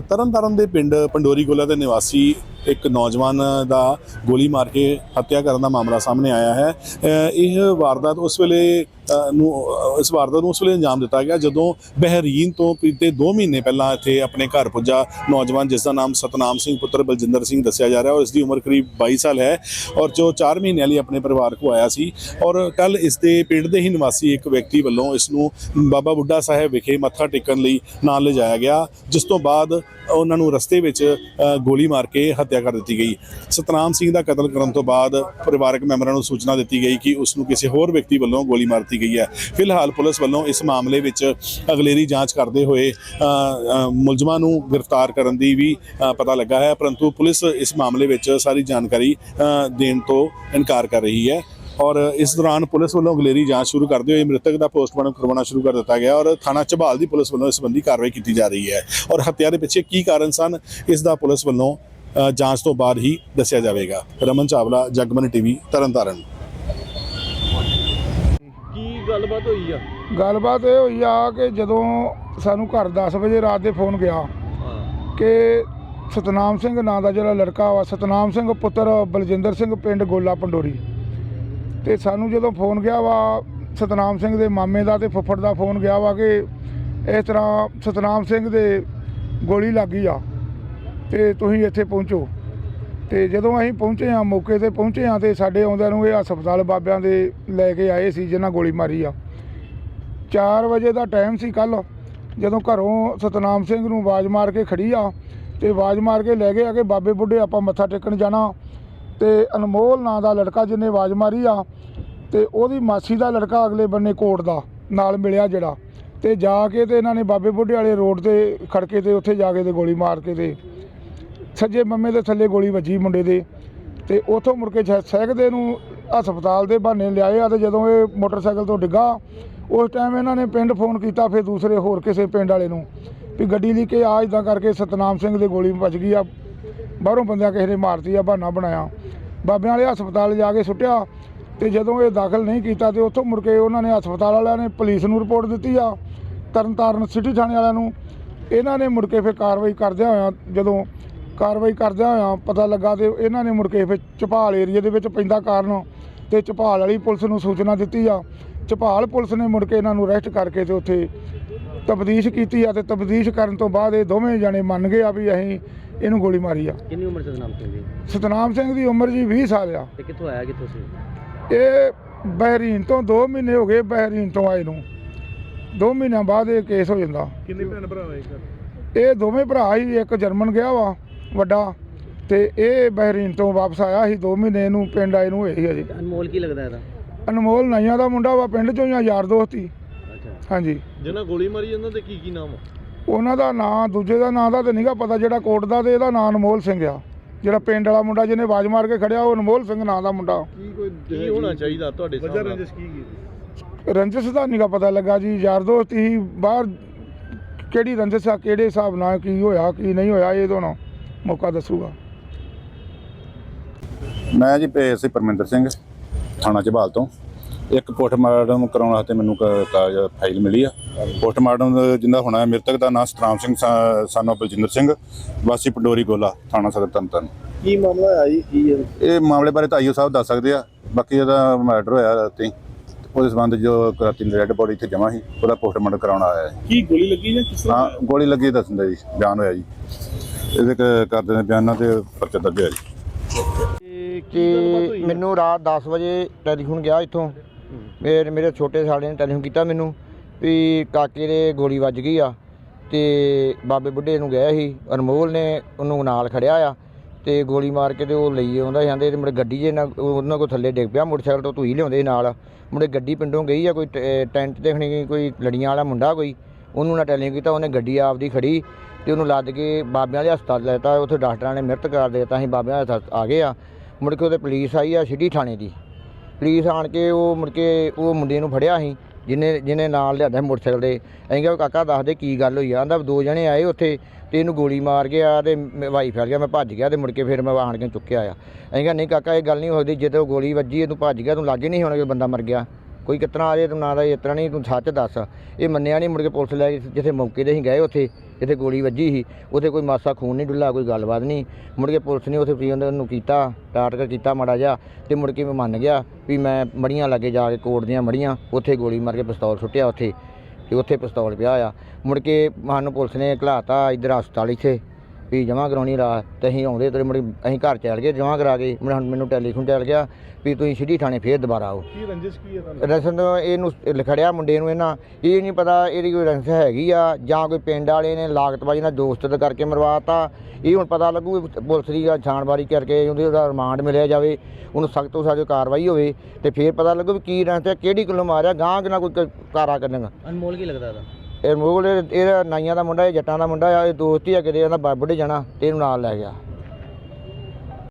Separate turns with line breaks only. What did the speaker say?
ਤਰਨਤਾਰਨ ਦੇ ਪਿੰਡ ਪੰਡੋਰੀ ਗੋਲਾ ਦੇ ਨਿਵਾਸੀ ਇੱਕ ਨੌਜਵਾਨ ਦਾ ਗੋਲੀ ਮਾਰ ਕੇ ਹੱਤਿਆ ਕਰਨ ਦਾ ਮਾਮਲਾ ਸਾਹਮਣੇ ਆਇਆ ਹੈ। ਇਹ ਵਾਰਦਾਤ ਉਸ ਵੇਲੇ ਨੂੰ ਇਸ ਵਾਰਦਾਤ ਨੂੰ ਉਸ ਵੇਲੇ ਅੰਜਾਮ ਦਿੱਤਾ ਗਿਆ ਜਦੋਂ ਬਹਿਰੀਨ ਤੋਂ ਬੀਤੇ 2 ਮਹੀਨੇ ਪਹਿਲਾਂ ਇੱਥੇ ਆਪਣੇ ਘਰ ਪੁੱਜਾ ਨੌਜਵਾਨ, ਜਿਸ ਦਾ ਨਾਮ ਸਤਨਾਮ ਸਿੰਘ ਪੁੱਤਰ ਬਲਜਿੰਦਰ ਸਿੰਘ ਦੱਸਿਆ ਜਾ ਰਿਹਾ ਔਰ ਇਸ ਦੀ ਉਮਰ ਕਰੀਬ 22 ਸਾਲ ਹੈ ਔਰ ਜੋ 4 ਮਹੀਨਿਆਂ ਲਈ ਆਪਣੇ ਪਰਿਵਾਰ ਕੋ ਆਇਆ ਸੀ ਔਰ ਕੱਲ ਇਸ ਦੇ ਪਿੰਡ ਦੇ ਹੀ ਨਿਵਾਸੀ ਇੱਕ ਵਿਅਕਤੀ ਵੱਲੋਂ ਇਸ ਨੂੰ ਬਾਬਾ ਬੁੱਢਾ ਸਾਹਿਬ ਵਿਖੇ ਮੱਥਾ ਟੇਕਣ ਲਈ ਨਾਲ ਲਿਜਾਇਆ ਗਿਆ, ਜਿਸ ਤੋਂ ਬਾਅਦ ਉਹਨਾਂ ਨੂੰ ਰਸਤੇ ਵਿੱਚ ਗੋਲੀ ਮਾਰ ਕੇ ਹੱਤਿਆ ਕਰ ਦਿੱਤੀ ਗਈ। ਸਤਨਾਮ ਸਿੰਘ ਦਾ ਕਤਲ ਕਰਨ ਤੋਂ ਬਾਅਦ ਪਰਿਵਾਰਕ ਮੈਂਬਰਾਂ ਨੂੰ ਸੂਚਨਾ ਦਿੱਤੀ ਗਈ ਕਿ ਉਸ ਨੂੰ ਕਿਸੇ ਹੋਰ ਵਿਅਕਤੀ ਵੱਲੋਂ ਗੋਲੀ ਮਾਰ ਦਿੱਤੀ ਗਈ ਹੈ। ਫਿਲਹਾਲ ਪੁਲਿਸ ਵੱਲੋਂ ਇਸ ਮਾਮਲੇ ਵਿੱਚ ਅਗਲੇਰੀ ਜਾਂਚ ਕਰਦੇ ਹੋਏ ਮੁਲਜ਼ਮਾਂ ਨੂੰ ਗ੍ਰਿਫਤਾਰ ਕਰਨ ਦੀ ਵੀ ਪਤਾ ਲੱਗਾ ਹੈ। ਪਰੰਤੂ ਪੁਲਿਸ ਇਸ ਮਾਮਲੇ ਵਿੱਚ ਸਾਰੀ ਜਾਣਕਾਰੀ ਦੇਣ ਤੋਂ ਇਨਕਾਰ ਕਰ ਰਹੀ ਹੈ। ਔਰ ਇਸ ਦੌਰਾਨ ਪੁਲਿਸ ਵੱਲੋਂ ਅਗਲੇਰੀ ਜਾਂਚ ਸ਼ੁਰੂ ਕਰਦੇ ਹੋਏ ਮ੍ਰਿਤਕ ਦਾ ਪੋਸਟਮਾਰਟਮ ਕਰਵਾਉਣਾ ਸ਼ੁਰੂ ਕਰ ਦਿੱਤਾ ਗਿਆ ਔਰ ਥਾਣਾ ਝਬਾਲ ਦੀ ਪੁਲਿਸ ਵੱਲੋਂ ਇਸ ਸੰਬੰਧੀ ਕਾਰਵਾਈ ਕੀਤੀ ਜਾ ਰਹੀ ਹੈ। ਔਰ ਹੱਤਿਆ ਦੇ ਪਿੱਛੇ ਕੀ ਕਾਰਨ ਸਨ? ਇਸ ਦਾ ਪੁਲਿਸ ਵੱਲੋਂ ਜਾਂਚ ਤੋਂ ਬਾਅਦ ਹੀ ਦੱਸਿਆ ਜਾਵੇਗਾ। ਰਮਨ ਚਾਵਲਾ ਜਗਮਨ ਟੀਵੀ ਤਰਨਤਾਰਨ।
ਕੀ ਗੱਲਬਾਤ ਹੋਈ ਆ?
ਗੱਲਬਾਤ ਇਹ ਹੋਈ ਆ ਕਿ ਜਦੋਂ ਸਾਨੂੰ ਘਰ 10 ਵਜੇ ਰਾਤ ਦੇ ਫੋਨ ਗਿਆ ਕਿ ਸਤਨਾਮ ਸਿੰਘ ਨਾਂ ਦਾ ਜਿਹੜਾ ਲੜਕਾ ਵਾ ਸਤਨਾਮ ਸਿੰਘ ਪੁੱਤਰ ਬਲਜਿੰਦਰ ਸਿੰਘ ਪਿੰਡ ਗੋਲਾ ਪੰਡੋਰੀ। ਤੇ ਸਾਨੂੰ ਜਦੋਂ ਫੋਨ ਗਿਆ ਵਾ ਸਤਨਾਮ ਸਿੰਘ ਦੇ ਮਾਮੇ ਦਾ ਤੇ ਫੁੱਫੜ ਦਾ ਫੋਨ ਗਿਆ ਵਾ ਕਿ ਇਸ ਤਰ੍ਹਾਂ ਸਤਨਾਮ ਸਿੰਘ ਦੇ ਗੋਲੀ ਲੱਗੀ ਆ। ਤੇ ਤੁਸੀਂ ਇੱਥੇ ਪਹੁੰਚੋ। ਤੇ ਜਦੋਂ ਅਸੀਂ ਪਹੁੰਚੇ ਆ ਮੌਕੇ ਤੇ ਪਹੁੰਚੇ ਆ ਤੇ ਸਾਡੇ ਆਉਂਦਿਆਂ ਨੂੰ ਇਹ ਹਸਪਤਾਲ ਬਾਬਿਆਂ ਦੇ ਲੈ ਕੇ ਆਏ ਸੀ ਜਿਨ੍ਹਾਂ ਗੋਲੀ ਮਾਰੀ ਆ। 4 ਵਜੇ ਦਾ ਟਾਈਮ ਸੀ ਕੱਲ ਜਦੋਂ ਘਰੋਂ ਸਤਨਾਮ ਸਿੰਘ ਨੂੰ ਆਵਾਜ਼ ਮਾਰ ਕੇ ਖੜੀ ਆ ਤੇ ਆਵਾਜ਼ ਮਾਰ ਕੇ ਲੈ ਗਏ ਆ ਕਿ ਬਾਬੇ ਬੁੱਢੇ, ਆਪਾਂ ਮੱਥਾ ਟੇਕਣ ਜਾਣਾ। ਤੇ ਅਨਮੋਲ ਨਾਂ ਦਾ ਲੜਕਾ ਜਿਹਨੇ ਆਵਾਜ਼ ਮਾਰੀ ਆ ਤੇ ਉਹਦੀ ਮਾਸੀ ਦਾ ਲੜਕਾ ਅਗਲੇ ਬੰਨੇ ਕੋਟ ਦਾ ਨਾਲ ਮਿਲਿਆ ਜਿਹੜਾ। ਤੇ ਜਾ ਕੇ ਤੇ ਇਹਨਾਂ ਨੇ ਬਾਬੇ ਬੁੱਢੇ ਵਾਲੇ ਰੋਡ ਤੇ ਖੜਕੇ ਤੇ ਉੱਥੇ ਜਾ ਕੇ ਤੇ ਗੋਲੀ ਮਾਰ ਕੇ ਤੇ ਸੱਜੇ ਮੰਮੇ ਦੇ ਥੱਲੇ ਗੋਲੀ ਵੱਜੀ ਮੁੰਡੇ ਦੇ ਤੇ ਉਥੋਂ ਮੁੜ ਕੇ ਸਹਿਕਦੇ ਨੂੰ ਹਸਪਤਾਲ ਦੇ ਬਹਾਨੇ ਲਿਆਏ ਆ ਤੇ ਜਦੋਂ ਇਹ ਮੋਟਰਸਾਈਕਲ ਤੋਂ ਡਿੱਗਾ, ਉਸ ਟਾਈਮ ਇਹਨਾਂ ਨੇ ਪਿੰਡ ਫੋਨ ਕੀਤਾ ਫਿਰ ਦੂਸਰੇ ਹੋਰ ਕਿਸੇ ਪਿੰਡ ਵਾਲੇ ਨੂੰ ਵੀ ਗੱਡੀ ਲਈ ਕੇ ਆ ਇਦਾਂ ਕਰਕੇ ਸਤਨਾਮ ਸਿੰਘ ਦੇ ਗੋਲੀ ਵੱਜ ਗਈ ਆ, ਬਾਹਰੋਂ ਬੰਦਿਆਂ ਕਿਸੇ ਨੇ ਮਾਰਤੀ ਆ, ਬਹਾਨਾ ਬਣਾਇਆ। ਬਾਬਿਆਂ ਵਾਲੇ ਹਸਪਤਾਲ ਜਾ ਕੇ ਸੁੱਟਿਆ ਤੇ ਜਦੋਂ ਇਹ ਦਾਖਲ ਨਹੀਂ ਕੀਤਾ ਤੇ ਉੱਥੋਂ ਮੁੜ ਕੇ ਉਹਨਾਂ ਨੇ ਹਸਪਤਾਲ ਵਾਲਿਆਂ ਨੇ ਪੁਲਿਸ ਨੂੰ ਰਿਪੋਰਟ ਦਿੱਤੀ ਆ, ਤਰਨਤਾਰਨ ਸਿਟੀ ਥਾਣੇ ਵਾਲਿਆਂ ਨੂੰ। ਇਹਨਾਂ ਨੇ ਮੁੜ ਕੇ ਫਿਰ ਕਾਰਵਾਈ ਕਰਦਿਆਂ ਹੋਇਆਂ ਜਦੋਂ ਕਾਰਵਾਈ ਕਰਦਿਆਂ ਹੋਇਆਂ ਪਤਾ ਲੱਗਾ ਤੇ ਇਹਨਾਂ ਨੇ ਮੁੜ ਕੇ ਫਿਰ ਝਪਾਲ ਏਰੀਏ ਦੇ ਵਿੱਚ ਪੈਂਦਾ ਕਾਰਨ ਤੇ ਝਪਾਲ ਵਾਲੀ ਪੁਲਿਸ ਨੂੰ ਸੂਚਨਾ ਦਿੱਤੀ ਆ। ਝਪਾਲ ਪੁਲਿਸ ਨੇ ਮੁੜ ਕੇ ਇਹਨਾਂ ਨੂੰ ਅਰੈਸਟ ਕਰਕੇ ਤੇ ਉੱਥੇ ਤਬਦੀਸ਼ ਕੀਤੀ ਆ ਤੇ ਤਬਦੀਸ਼ ਕਰਨ ਤੋਂ ਬਾਅਦ ਇਹ ਦੋਵੇਂ ਜਣੇ ਮੰਨ ਗਏ ਆ ਵੀ ਅਸੀਂ ਇਹਨੂੰ ਗੋਲੀ ਮਾਰੀ ਆ।
ਕਿੰਨੀ ਉਮਰ ਸਤਨਾਮ ਸਿੰਘ ਦੀ?
ਸਤਨਾਮ ਸਿੰਘ ਦੀ ਉਮਰ ਜੀ 20 ਸਾਲ ਆ।
ਤੇ ਕਿੱਥੋਂ ਆਇਆ ਕਿੱਥੋਂ ਸੀ?
ਇਹ ਬਹਿਰੀਨ ਤੋਂ 2 ਮਹੀਨੇ ਹੋ ਗਏ ਬਹਿਰੀਨ ਤੋਂ ਆਏ ਨੂੰ। 2 ਮਹੀਨਿਆਂ ਬਾਅਦ ਇਹ ਕੇਸ ਹੋ ਜਾਂਦਾ।
ਕਿੰਨੇ ਭੈਣ ਭਰਾ ਹੋਏ
ਇਹ ਦੋਵੇਂ ਭਰਾ ਹੀ ਇੱਕ ਜਰਮਨ ਗਿਆ ਵਾ ਵੱਡਾ ਤੇ ਇਹ ਬਹਿਰੀਨ ਤੋਂ ਵਾਪਸ ਆਇਆ ਸੀ 2 ਮਹੀਨੇ ਨੂੰ ਪਿੰਡ ਆਏ ਨੂੰ ਹੋਏ ਸੀ ਅਜੇ।
ਅਨਮੋਲ ਕੀ ਲੱਗਦਾ ਇਹਦਾ?
ਅਨਮੋਲ ਨਾਈਆਂ ਦਾ ਮੁੰਡਾ ਵਾ ਪਿੰਡ ਚੋਂ ਹੀ ਆ ਯਾਰ ਦੋਸਤ ਹੀ।
ਅੱਛਾ।
ਹਾਂਜੀ।
ਜਿਹਨਾਂ ਗੋਲੀ ਮਾਰੀ ਉਹਨਾਂ ਦੇ ਕੀ ਕੀ ਨਾਮ ਆ?
ਉਹਨਾਂ ਦਾ ਨਾਂ ਦੂਜੇ ਦਾ ਨਾਂ ਦਾ ਤੇ ਨਹੀਂਗਾ ਪਤਾ ਜਿਹੜਾ ਕੋਟ ਦਾ ਤੇ ਇਹਦਾ ਨਾਂ ਅਨਮੋਲ ਸਿੰਘ ਆ। ਜਿਹੜਾ ਪਿੰਡ ਵਾਲਾ ਮੁੰਡਾ ਜਿਹਨੇ ਆਵਾਜ਼ ਮਾਰ ਕੇ ਖੜਿਆ ਉਹ ਅਨਮੋਲ ਸਿੰਘ ਨਾਂ ਦਾ ਮੁੰਡਾ।
ਕੀ ਕੋਈ ਕੀ ਹੋਣਾ ਚਾਹੀਦਾ ਤੁਹਾਡੇ ਹਿਸਾਬ ਨਾਲ
ਰੰਜਿਸ਼ ਦਾ ਨਹੀਂਗਾ ਪਤਾ ਲੱਗਾ ਜੀ ਯਾਰ ਦੋਸਤ ਹੀ ਬਾਹਰ ਕਿਹੜੀ ਰੰਜਿਸ਼ ਆ ਕਿਹੜੇ ਹਿਸਾਬ ਨਾਲ ਕੀ ਹੋਇਆ ਕੀ ਨਹੀਂ ਹੋਇਆ ਇਹ ਦੋਨੋਂ। ਮੌਕਾ ਦੱਸੂਗਾ।
ਮੈਂ ਜੀ ਸੀ ਪਰਮਿੰਦਰ ਸਿੰਘ ਥਾਣਾ ਝਬਾਲ ਤੋਂ। ਇੱਕ ਪੋਸਟਮਾਰਟਮ ਕਰਾਉਣ ਵਾਸਤੇ ਮੈਨੂੰ ਕਾਗਜ਼ ਫਾਈਲ ਮਿਲੀ ਆ। ਪੋਸਟਮਾਰਟਮ ਜਿੰਦਾ ਹੋਣਾ ਹੈ ਮ੍ਰਿਤਕ ਦਾ ਨਾਮ ਸਤਰਾਮ ਸਿੰਘ ਸਾਨੂੰ ਬਲਜਿੰਦਰ ਸਿੰਘ ਵਾਸੀ ਪੰਡੋਰੀ ਗੋਲਾ ਥਾਣਾ ਸਦਰ ਤਨਤਨ
ਕੀ ਮਾਮਲਾ ਆਇਆ ਜੀ? ਕੀ ਹੈ?
ਇਹ ਮਾਮਲੇ ਬਾਰੇ ਤਾਂ ਆਈਓ ਸਾਹਿਬ ਦੱਸ ਸਕਦੇ ਆ। ਬਾਕੀ ਇਹਦਾ ਮਰਡਰ ਹੋਇਆ ਰਾਤੀ। ਉਹਦੇ ਸੰਬੰਧ ਜੋ ਰਾਤੀ ਰੈੱਡ ਬੋਡੀ ਇੱਥੇ ਜਮ੍ਹਾਂ ਸੀ ਉਹਦਾ ਪੋਸਟਮਾਰਟਮ ਕਰਾਉਣ ਆਇਆ ਹੈ।
ਕੀ ਗੋਲੀ ਲੱਗੀ ਜਾਂ ਕਿਸ
ਹਾਂ ਗੋਲੀ ਲੱਗੀ ਦੱਸਦਾ ਜੀ ਬਿਆਨ ਹੋਇਆ ਜੀ। ਇਹਦੇ ਕ- ਕਰਦੇ ਨੇ ਬਿਆਨਾਂ ਤੇ ਪਰਚਾ ਦਰਜ ਹੋਇਆ ਜੀ।
ਕਿ ਮੈਨੂੰ ਰਾਤ 10 ਵਜੇ ਟੈਲੀਫੋਨ ਗਿਆ ਇੱਥੋਂ। ਮੇਰੇ ਮੇਰੇ ਛੋਟੇ ਸਾਲੇ ਨੇ ਟੈਲੀਫੋਨ ਕੀਤਾ ਮੈਨੂੰ ਵੀ ਕਾਕੇ ਦੇ ਗੋਲੀ ਵੱਜ ਗਈ ਆ ਤੇ ਬਾਬੇ ਬੁੱਢੇ ਨੂੰ ਗਿਆ ਸੀ, ਅਨਮੋਲ ਨੇ ਉਹਨੂੰ ਨਾਲ ਖੜਿਆ ਆ ਤੇ ਗੋਲੀ ਮਾਰ ਕੇ ਤੇ ਉਹ ਲਈ ਆਉਂਦਾ ਜਾਂਦੇ ਤੇ ਮੇਰੇ ਗੱਡੀ 'ਚ ਇਹਨਾਂ ਉਹਨਾਂ ਕੋਲ ਥੱਲੇ ਡਿੱਗ ਪਿਆ ਮੋਟਰਸਾਈਕਲ ਤੋਂ ਧੂਈ ਲਿਆਉਂਦੇ ਨਾਲ। ਮੁੜੇ ਗੱਡੀ ਪਿੰਡੋਂ ਗਈ ਆ, ਕੋਈ ਟ- ਟੈਂਟ ਦੇਖਣੀ ਗਈ, ਕੋਈ ਲੜੀਆਂ ਵਾਲਾ ਮੁੰਡਾ ਕੋਈ, ਉਹਨੂੰ ਨਾ ਟੈਲੀਫੋਨ ਕੀਤਾ, ਉਹਨੇ ਗੱਡੀ ਆਪਦੀ ਖੜੀ ਤੇ ਉਹਨੂੰ ਲੱਦ ਕੇ ਬਾਬਿਆਂ ਦੇ ਹਸਪਤਾਲ ਲੈਤਾ ਉੱਥੇ ਡਾਕਟਰਾਂ ਨੇ ਮ੍ਰਿਤ ਕਰ ਦਿੱਤਾ, ਅਸੀਂ ਬਾਬਿਆਂ ਦੇ ਹਸਪਤਾਲ ਆ ਗਏ ਆ। ਮੁੜ ਕੇ ਉਹਦੇ ਪੁਲਿਸ ਆਈ ਆ ਸਿਟੀ ਥਾਣੇ ਦੀ। ਪੁਲਿਸ ਆਣ ਕੇ ਉਹ ਮੁੜ ਕੇ ਉਹ ਮੁੰਡੇ ਨੂੰ ਫੜਿਆ ਅਸੀਂ ਜਿਹਨੇ ਜਿਹਨੇ ਨਾਲ ਲਿਆਂਦਾ ਮੋਟਰਸਾਈਕਲ ਦੇ ਅਸੀਂ ਕਿਹਾ ਕਾਕਾ ਦੱਸ ਦੇ ਕੀ ਗੱਲ ਹੋਈ ਆ? ਆਂਦਾ ਦੋ ਜਣੇ ਆਏ ਉੱਥੇ ਤੇ ਇਹਨੂੰ ਗੋਲੀ ਮਾਰ ਗਿਆ ਤੇ ਵਾਈ ਫੈਲ ਗਿਆ, ਮੈਂ ਭੱਜ ਗਿਆ ਤੇ ਮੁੜ ਕੇ ਫਿਰ ਮੈਂ ਆਣ ਕੇ ਚੁੱਕਿਆ ਆ? ਅਸੀਂ ਕਿਹਾ, ਨਹੀਂ ਕਾਕਾ, ਇਹ ਗੱਲ ਨਹੀਂ ਹੋਦੀ ਜਦੋਂ ਗੋਲੀ ਵੱਜੀ, ਇਹਨੂੰ ਭੱਜ ਗਿਆ, ਤੂੰ ਲਾਗੇ ਨਹੀਂ ਹੋਣਾ ਕਿ ਬੰਦਾ ਮਰ ਗਿਆ। ਕੋਈ ਕਿਤਨਾ ਆ ਜੇ ਤੂੰ ਨਾ ਦਾ, ਇਸ ਨਹੀਂ ਤੂੰ ਸੱਚ ਦੱਸ। ਇਹ ਮੰਨਿਆ ਨਹੀਂ ਮੁੜ ਕੇ ਪੁਲਿਸ ਲੈ ਗਈ ਜਿੱਥੇ ਮੌਕੇ ਤੇ ਅਸੀਂ ਗਏ ਉੱਥੇ, ਜਿੱਥੇ ਗੋਲੀ ਵੱਜੀ ਸੀ, ਉੱਥੇ ਕੋਈ ਮਾਸਾ ਖੂਨ ਨਹੀਂ ਡੁੱਲਾ, ਕੋਈ ਗੱਲਬਾਤ ਨਹੀਂ। ਮੁੜ ਕੇ ਪੁਲਿਸ ਨੇ ਉੱਥੇ ਫਰੀ ਨੂੰ ਕੀਤਾ ਟਾਟਕਰ ਕੀਤਾ ਮਾੜਾ ਜਿਹਾ, ਤੇ ਮੁੜ ਕੇ ਮੈਂ ਮੰਨ ਗਿਆ ਵੀ ਮੈਂ ਮੜੀਆਂ ਲੱਗੇ ਜਾ ਕੇ ਕੋਟ ਦੀਆਂ ਮੜੀਆਂ, ਉੱਥੇ ਗੋਲੀ ਮਾਰ ਕੇ ਪਿਸਤੌਲ ਸੁੱਟਿਆ ਉੱਥੇ, ਤੇ ਉੱਥੇ ਪਿਸਤੌਲ ਪਿਆ ਆ। ਮੁੜ ਕੇ ਸਾਨੂੰ ਪੁਲਿਸ ਨੇ ਘਲਾਤਾ ਇੱਧਰ ਹਸਪਤਾਲ ਇੱਥੇ ਵੀ ਜਮ੍ਹਾਂ ਕਰਾਉਣੀ ਰਾਤ ਤੇ ਅਸੀਂ ਆਉਂਦੇ ਤੇ ਮੁੜ ਅਸੀਂ ਘਰ ਚੱਲ ਗਏ ਜਮ੍ਹਾਂ ਕਰਾ ਕੇ ਮੁੜ ਹੁਣ ਮੈਨੂੰ ਟੈਲੀਫੋਨ ਚੱਲ ਗਿਆ ਵੀ ਤੁਸੀਂ ਸਿੱਧੀ ਥਾਣੇ ਫੇਰ ਦੁਬਾਰਾ ਆਓ।
ਕੀ ਰੰਜਿਸ਼ ਕੀ ਹੈ ਤੁਹਾਨੂੰ?
ਰਸਨ ਇਹਨੂੰ ਲਿਖੜਿਆ ਮੁੰਡੇ ਨੂੰ ਇਹਨਾਂ ਇਹ ਨਹੀਂ ਪਤਾ ਇਹਦੀ ਕੋਈ ਰੰਸ ਹੈਗੀ ਆ ਜਾਂ ਕੋਈ ਪਿੰਡ ਵਾਲੇ ਨੇ ਲਾਗਤਬਾਜੀ ਨਾਲ ਦੋਸਤ ਕਰਕੇ ਮਰਵਾਤਾ। ਇਹ ਹੁਣ ਪਤਾ ਲੱਗੂ ਵੀ ਪੁਲਿਸ ਦੀ ਛਾਣਬਾਰੀ ਕਰਕੇ ਉਹਦੇ ਉਹਦਾ ਰਿਮਾਂਡ ਮਿਲਿਆ ਜਾਵੇ ਉਹਨੂੰ ਸਖਤ ਤੋਂ ਸਖਤ ਕਾਰਵਾਈ ਹੋਵੇ ਤੇ ਫੇਰ ਪਤਾ ਲੱਗੂ ਵੀ ਕੀ ਰੰਸ ਹੈ ਕਿਹੜੀ ਗੱਲੋਂ ਮਾਰਿਆ ਗਾਂ ਕਿ ਨਾ ਕੋਈ ਕਾਰਾ ਕਰਨਗਾ
ਅਨਮੋਲ ਕੀ ਲੱਗਦਾ ਇਹਦਾ?
ਇਹ ਮੁਗਲ, ਇਹਦਾ ਨਾਈਆਂ ਦਾ ਮੁੰਡਾ, ਇਹ ਜੱਟਾਂ ਦਾ ਮੁੰਡਾ ਆ, ਇਹ ਦੋਸਤ ਹੀ ਆ, ਕਿਤੇ ਇਹਦਾ ਬੁੱਢੇ ਜਾਣਾ, ਤੇ ਇਹਨੂੰ ਨਾਲ ਲੈ ਗਿਆ।